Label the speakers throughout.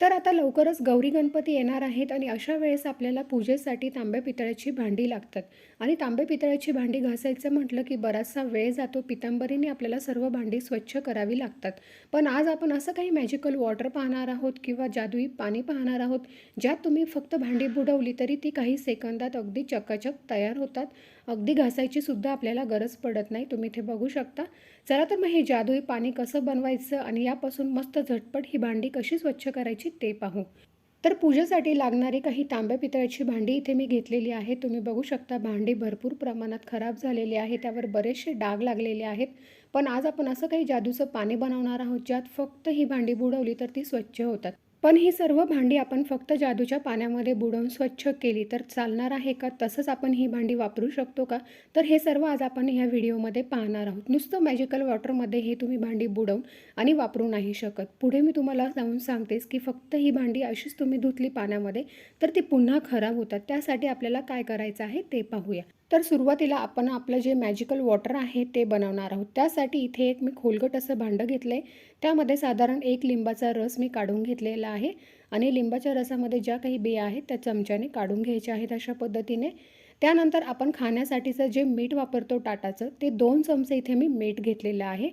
Speaker 1: तर आता लवकरच गौरी गणपती येणार आहेत आणि अशा वेळेस आपल्याला पूजेसाठी तांब्या पितळ्याची भांडी लागतात. आणि तांब्या पितळ्याची भांडी घासायचं म्हटलं की बराचसा वेळ जातो पितांबरीने आपल्याला सर्व भांडी स्वच्छ करावी लागतात. पण आज आपण असं काही मॅजिकल वॉटर पाहणार आहोत किंवा जादुई पाणी पाहणार आहोत ज्यात तुम्ही फक्त भांडी बुडवली तरी ती काही सेकंदात अगदी चकाचक तयार होतात. अगदी घासायची सुद्धा आपल्याला गरज पडत नाही. तुम्ही इथे बघू शकता. चला तर मग हे जादुई पाणी कसं बनवायचं आणि यापासून मस्त झटपट ही भांडी कशी स्वच्छ करायची ते पाहू. तर पूजेसाठी लागणारी काही तांब्या पितळाची भांडी इथे मी घेतलेली आहे. तुम्ही बघू शकता भांडी भरपूर प्रमाणात खराब झालेली आहे. त्यावर बरेचसे डाग लागलेले आहेत. पण आज आपण असं काही जादूचं पाणी बनवणार आहोत ज्यात फक्त ही भांडी बुडवली तर ती स्वच्छ होतात. पण ही सर्व भांडी आपण फक्त जादूच्या पाण्यामध्ये बुडवून स्वच्छ केली तर चालणार आहे का? तसंच आपण ही भांडी वापरू शकतो का? तर हे सर्व आज आपण ह्या व्हिडिओमध्ये पाहणार आहोत. नुसतं मॅजिकल वॉटरमध्ये हे तुम्ही भांडी बुडवून आणि वापरू नाही शकत. पुढे मी तुम्हाला जाऊन सांगतेस की फक्त ही भांडी अशीच तुम्ही धुतली पाण्यामध्ये तर ती पुन्हा खराब होतात. त्यासाठी आपल्याला काय करायचं आहे ते पाहूया. तर सुरुवातीला आपण आपलं जे मॅजिकल वॉटर आहे ते बनवणार आहोत. त्यासाठी इथे एक मी खोलगट असं भांडं घेतलं आहे त्यामध्ये साधारण एक लिंबाचा रस मी काढून घेतलेला आहे. आणि लिंबाच्या रसामध्ये ज्या काही बिया आहेत त्या चमच्याने काढून घ्यायच्या आहेत अशा पद्धतीने. त्यानंतर आपण खाण्यासाठीचं जे मीठ वापरतो टाटाचं ते दोन चमचे इथे मी मीठ घेतलेलं आहे.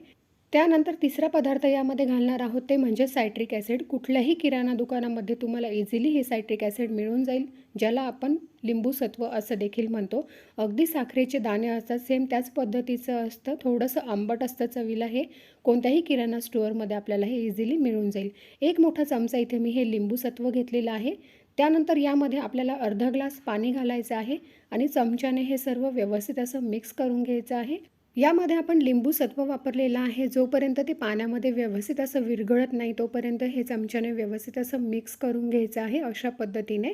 Speaker 1: त्यानंतर तिसरा पदार्थ यामध्ये घालणार आहोत ते म्हणजे सायट्रिक ॲसिड. कुठल्याही किराणा दुकानामध्ये तुम्हाला इझिली हे सायट्रिक ॲसिड मिळून जाईल ज्याला आपण लिंबूसत्व असं देखील म्हणतो. अगदी साखरेचे दाणे असतात सेम त्याच पद्धतीचं असतं. थोडंसं आंबट असतं चवीला हे. कोणत्याही किराणा स्टोअरमध्ये आपल्याला हे इझिली मिळून जाईल. एक मोठा चमचा इथे मी हे लिंबूसत्व घेतलेलं आहे. त्यानंतर यामध्ये आपल्याला अर्धा ग्लास पाणी घालायचं आहे आणि चमच्याने हे सर्व व्यवस्थित असं मिक्स करून घ्यायचं आहे. यामध्ये आपण लिंबू सत्व वापरलेलं आहे. जोपर्यंत ते पाण्यामध्ये व्यवस्थित असं विरघळत नाही तोपर्यंत हे चमच्याने व्यवस्थित असं मिक्स करून घ्यायचं आहे अशा पद्धतीने.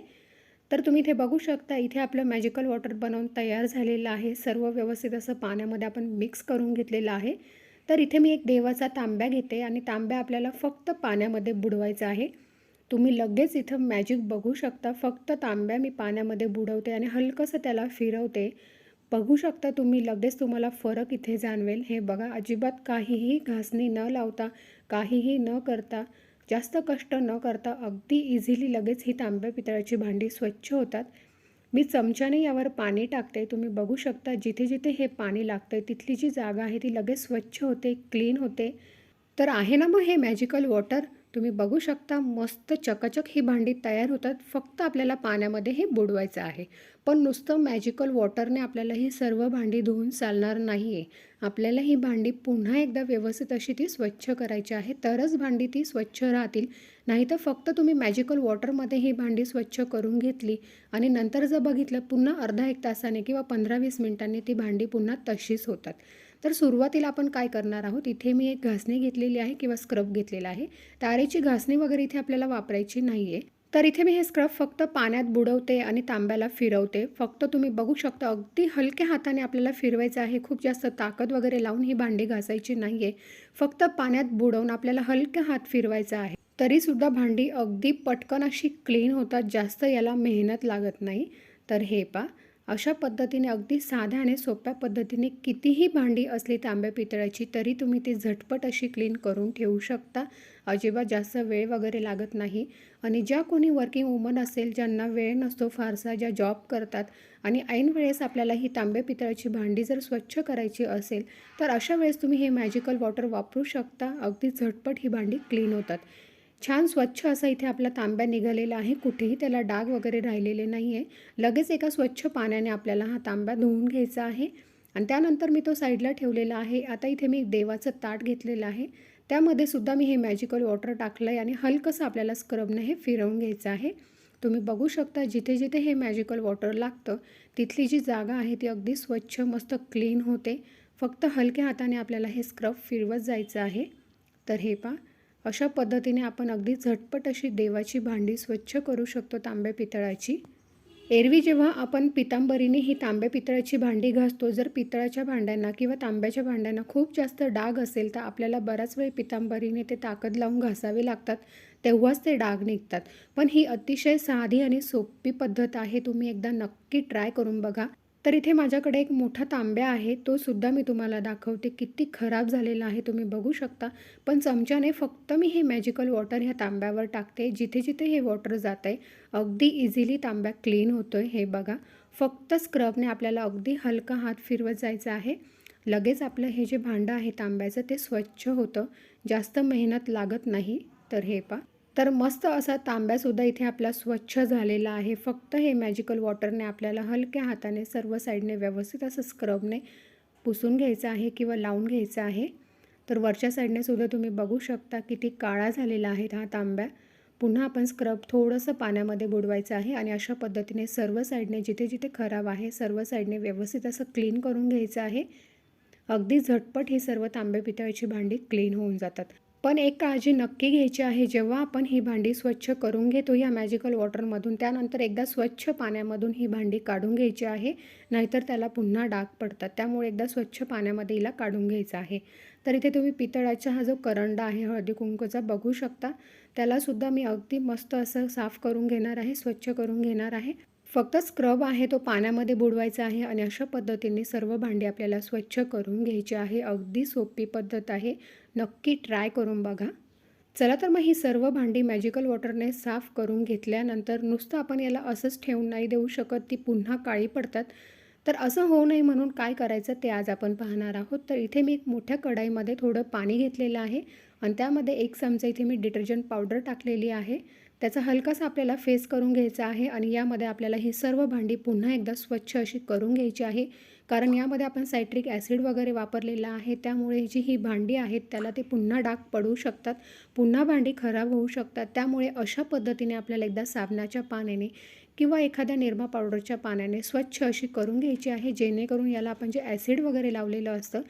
Speaker 1: तर तुम्ही इथे बघू शकता इथे आपलं मॅजिकल वॉटर बनवून तयार झालेलं आहे. सर्व व्यवस्थित असं पाण्यामध्ये आपण मिक्स करून घेतलेलं आहे. तर इथे मी एक देवाचा तांब्या घेते आणि तांब्या आपल्याला फक्त पाण्यामध्ये बुडवायचा आहे. तुम्ही लगेच इथं मॅजिक बघू शकता फक्त तांब्या मी पाण्यामध्ये बुडवते आणि हलकंसं त्याला फिरवते. बघू शकता तुम्ही लगेच तुम्हाला फरक इथे जाणवेल. हे बघा अजिबात काहीही घासणी न लावता काहीही न करता जास्त कष्ट न करता अगदी इझिली लगेच ही तांब्या पितळाची भांडी स्वच्छ होतात. मी चमच्याने यावर पाणी टाकते. तुम्ही बघू शकता जिथे जिथे हे पाणी लागतं आहे तिथली जी जागा आहे ती लगेच स्वच्छ होते क्लीन होते. तर आहे ना मग हे मॅजिकल वॉटर तुम्ही बघू शकता मस्त चकचक ही भांडी तयार होतात. फक्त आपल्याला पाण्यामध्ये हे बुडवायचं आहे. पण नुसतं मॅजिकल वॉटरने आपल्याला ही सर्व भांडी धुवून चालणार नाही आहे आपल्याला ही भांडी पुन्हा एकदा व्यवस्थित अशी ती स्वच्छ करायची आहे. तरच भांडी ती स्वच्छ राहतील. नाही तर फक्त तुम्ही मॅजिकल वॉटरमध्ये ही भांडी स्वच्छ करून घेतली आणि नंतर जर बघितलं पुन्हा अर्धा एक तासाने किंवा पंधरा वीस मिनिटांनी ती भांडी पुन्हा तशीच होतात. तर सुरुवातीला आपण काय करणार आहोत? इथे मी एक घासणी घेतलेली आहे किंवा स्क्रब घेतलेला आहे. तारेची घासणी वगैरे इथे आपल्याला वापरायची नाही आहे तर इथे मी हे स्क्रब फक्त पाण्यात बुडवते आणि तांब्याला फिरवते. फक्त तुम्ही बघू शकता अगदी हलक्या हाताने आपल्याला फिरवायचं आहे. खूप जास्त ताकद वगैरे लावून ही भांडी घासायची नाही आहे फक्त पाण्यात बुडवून आपल्याला हलक्या हात फिरवायचा आहे. तरीसुद्धा भांडी अगदी पटकन अशी क्लीन होतात. जास्त याला मेहनत लागत नाही. तर हे पा अशा पद्धतीने अगदी साध्याने सोप्या पद्धतीने कितीही भांडी असली तांब्या पितळाची तरी तुम्ही ती झटपट अशी क्लीन करून ठेवू शकता. अजिबात जास्त वेळ वगैरे लागत नाही. आणि ज्या कोणी वर्किंग वुमन असेल ज्यांना वेळ नसतो फारसा ज्या जॉब करतात आणि ऐन वेळेस आपल्याला ही तांब्या पितळाची भांडी जर स्वच्छ करायची असेल तर अशा वेळेस तुम्ही हे मॅजिकल वॉटर वापरू शकता. अगदी झटपट ही भांडी क्लीन होतात. छान स्वच्छ असा इथे आपला तांब्या निघालेला आहे. कुठेही त्याला डाग वगैरे राहिलेले नाही आहे लगेच एका स्वच्छ पाण्याने आपल्याला हा तांब्या धुवून घ्यायचा आहे. आणि त्यानंतर मी तो साईडला ठेवलेला आहे. आता इथे मी देवाचं ताट घेतलेलं आहे. त्यामध्ये सुद्धा मी हे मॅजिकल वॉटर टाकलं आहे आणि हलकंसं आपल्याला स्क्रबनं हे फिरवून घ्यायचं आहे. तुम्ही बघू शकता जिथे जिथे हे मॅजिकल वॉटर लागतं तिथली जी जागा आहे ती अगदी स्वच्छ मस्त क्लीन होते. फक्त हलक्या हाताने आपल्याला हे स्क्रब फिरवत जायचं आहे. तर हे पा अशा पद्धतीने आपण अगदी झटपट अशी देवाची भांडी स्वच्छ करू शकतो तांब्या पितळाची. एरवी जेव्हा आपण पितांबरीने ही तांब्या पितळाची भांडी घासतो जर पितळाच्या भांड्यांना किंवा तांब्याच्या भांड्यांना खूप जास्त डाग असेल तर आपल्याला बराच वेळ पितांबरीने ते ताकद लावून घासावे लागतात तेव्हाच ते डाग निघतात. पण ही अतिशय साधी आणि सोपी पद्धत आहे तुम्ही एकदा नक्की ट्राय करून बघा. तर इथे माझ्याकडे एक मोठा तांब्या आहे. तो सुद्धा मी तुम्हाला दाखवते. किती खराब झालेला आहे. तुम्ही बघू शकता. पण चमच्याने फक्त मी हे मॅजिकल वॉटर ह्या तांब्यावर टाकते. जिथे जिथे हे वॉटर जात आहे अगदी इझिली तांब्या क्लीन होतो आहे हे बघा. फक्त स्क्रबने आपल्याला अगदी हलका हात फिरवत जायचं आहे. लगेच आपलं हे जे भांडं आहे तांब्याचं ते स्वच्छ होतं. जास्त मेहनत लागत नाही. तर हे पा तर मस्त असा तांब्यासुद्धा इथे आपला स्वच्छ झालेला आहे. फक्त हे मॅजिकल वॉटरने आपल्याला हलक्या हाताने सर्व साईडने व्यवस्थित असं स्क्रबने पुसून घ्यायचं आहे किंवा लावून घ्यायचं आहे. तर वरच्या साईडने सुद्धा तुम्ही बघू शकता किती काळा झालेला आहे हा तांब्या. पुन्हा आपण स्क्रब थोडंसं पाण्यामध्ये बुडवायचं आहे आणि अशा पद्धतीने सर्व साईडने जिथे जिथे खराब आहे सर्व साईडने व्यवस्थित असं क्लीन करून घ्यायचं आहे. अगदी झटपट हे सर्व तांबे पितळ्याची भांडी क्लीन होऊन जातात. पण एक काळजी नक्की घ्यायची आहे. जेव्हा आपण ही भांडी स्वच्छ करून घेतो या मॅजिकल वॉटरमधून त्यानंतर एकदा स्वच्छ पाण्यामधून ही भांडी काढून घ्यायची आहे. नाहीतर त्याला पुन्हा डाग पडतात. त्यामुळे एकदा स्वच्छ पाण्यामध्ये हिला काढून घ्यायचं आहे. तर इथे तुम्ही पितळाचा हा जो करंडा आहे हळदी कुंकूचा बघू शकता. त्यालासुद्धा मी अगदी मस्त असं साफ करून घेणार आहे स्वच्छ करून घेणार आहे. फक्त स्क्रब आहे तो पाण्यामध्ये बुडवायचा आहे आणि अशा पद्धतीने सर्व भांडी आपल्याला स्वच्छ करून घ्यायची आहे. अगदी सोपी पद्धत आहे. नक्की ट्राय करून बघा. चला तर मग ही सर्व भांडी मॅजिकल वॉटरने साफ करून घेतल्यानंतर नुसतं आपण याला असंच ठेवून नाही देऊ शकत ती पुन्हा काळी पडतात. तर असं होऊ नये म्हणून काय करायचं ते आज आपण पाहणार आहोत. तर इथे मी एक मोठ्या कढाईमध्ये थोडं पाणी घेतलेलं आहे. आणि त्यामध्ये एक चमचा इथे मी डिटर्जंट पावडर टाकलेली आहे. त्याचा हलकासा आपल्याला फेस करून घ्यायचा आहे आणि यामध्ये आपल्याला ही सर्व भांडी पुन्हा एकदा स्वच्छ अशी करून घ्यायची आहे. कारण यामध्ये आपण सायट्रिक ॲसिड वगैरे वापरलेला आहे. त्यामुळे जी ही भांडी आहेत त्याला ते पुन्हा डाग पडू शकतात पुन्हा भांडी खराब होऊ शकतात. त्यामुळे अशा पद्धतीने आपल्याला एकदा साबणाच्या पाण्याने किंवा एखाद्या निरमा पावडरच्या पाण्याने स्वच्छ अशी करून घ्यायची आहे. जेणेकरून याला आपण जे ॲसिड वगैरे लावलेलं असतं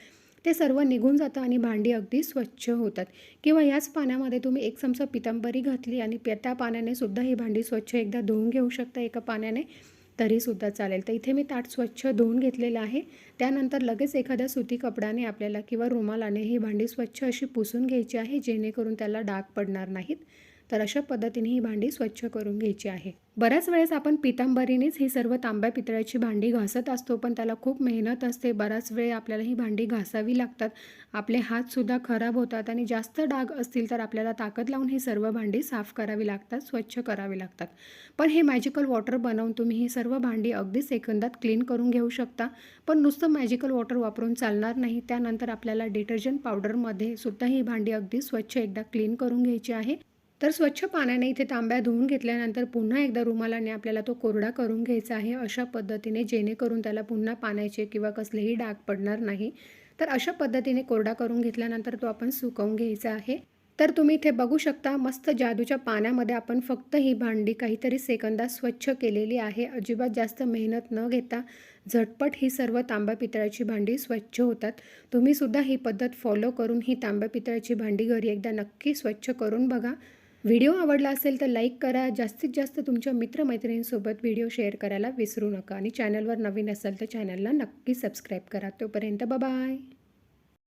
Speaker 1: ते सर्व निघून जातं आणि भांडी अगदी स्वच्छ होतात. किंवा याच पाण्यामध्ये तुम्ही एक चमचा पितांबरी घातली आणि त्या पाण्याने सुद्धा ही भांडी स्वच्छ एकदा धुवून घेऊ शकता एका पाण्याने तरीसुद्धा चालेल. तर इथे मी ताट स्वच्छ धुवून घेतलेलं आहे. त्यानंतर लगेच एखाद्या सुती कपड्याने आपल्याला किंवा रुमालाने ही भांडी स्वच्छ अशी पुसून घ्यायची आहे जेणेकरून त्याला डाग पडणार नाहीत. तर अशा पद्धतीने ही भांडी स्वच्छ करून घ्यायची आहे. बऱ्याच वेळेस आपण पितांबरीनेच ही सर्व तांब्या पितळ्याची भांडी घासत असतो पण त्याला खूप मेहनत असते. बराच वेळ आपल्याला ही भांडी घासावी लागतात. आपले हातसुद्धा खराब होतात आणि जास्त डाग असतील तर आपल्याला ताकद लावून ही सर्व भांडी साफ करावी लागतात स्वच्छ करावी लागतात. पण हे मॅजिकल वॉटर बनवून तुम्ही ही सर्व भांडी अगदी सेकंदात क्लीन करून घेऊ शकता. पण नुसतं मॅजिकल वॉटर वापरून चालणार नाही. त्यानंतर आपल्याला डिटर्जंट पावडरमध्ये सुद्धा ही भांडी अगदी स्वच्छ एकदा क्लीन करून घ्यायची आहे. तर स्वच्छ पाण्याने इथे तांब्या धुवून घेतल्यानंतर पुन्हा एकदा रुमालाने आपल्याला तो कोरडा करून घ्यायचा आहे. अशा पद्धतीने जेणेकरून त्याला पुन्हा पाण्याचे किंवा कसलेही डाग पडणार नाही. तर अशा पद्धतीने कोरडा करून घेतल्यानंतर तो आपण सुकवून घ्यायचा आहे. तर तुम्ही इथे बघू शकता मस्त जादूच्या पाण्यामध्ये आपण फक्त ही भांडी काहीतरी सेकंदात स्वच्छ केलेली आहे. अजिबात जास्त मेहनत न घेता झटपट ही सर्व तांब्या पितळाची भांडी स्वच्छ होतात. तुम्हीसुद्धा ही पद्धत फॉलो करून ही तांब्या पितळाची भांडी घरी एकदा नक्की स्वच्छ करून बघा. व्हिडिओ आवडला असेल तर लाईक करा. जास्तीत जास्त तुमच्या मित्रमैत्रिणींसोबत व्हिडिओ शेअर करायला विसरू नका. आणि चॅनलवर नवीन असाल तर चॅनलला नक्की सबस्क्राईब करा. तोपर्यंत बाय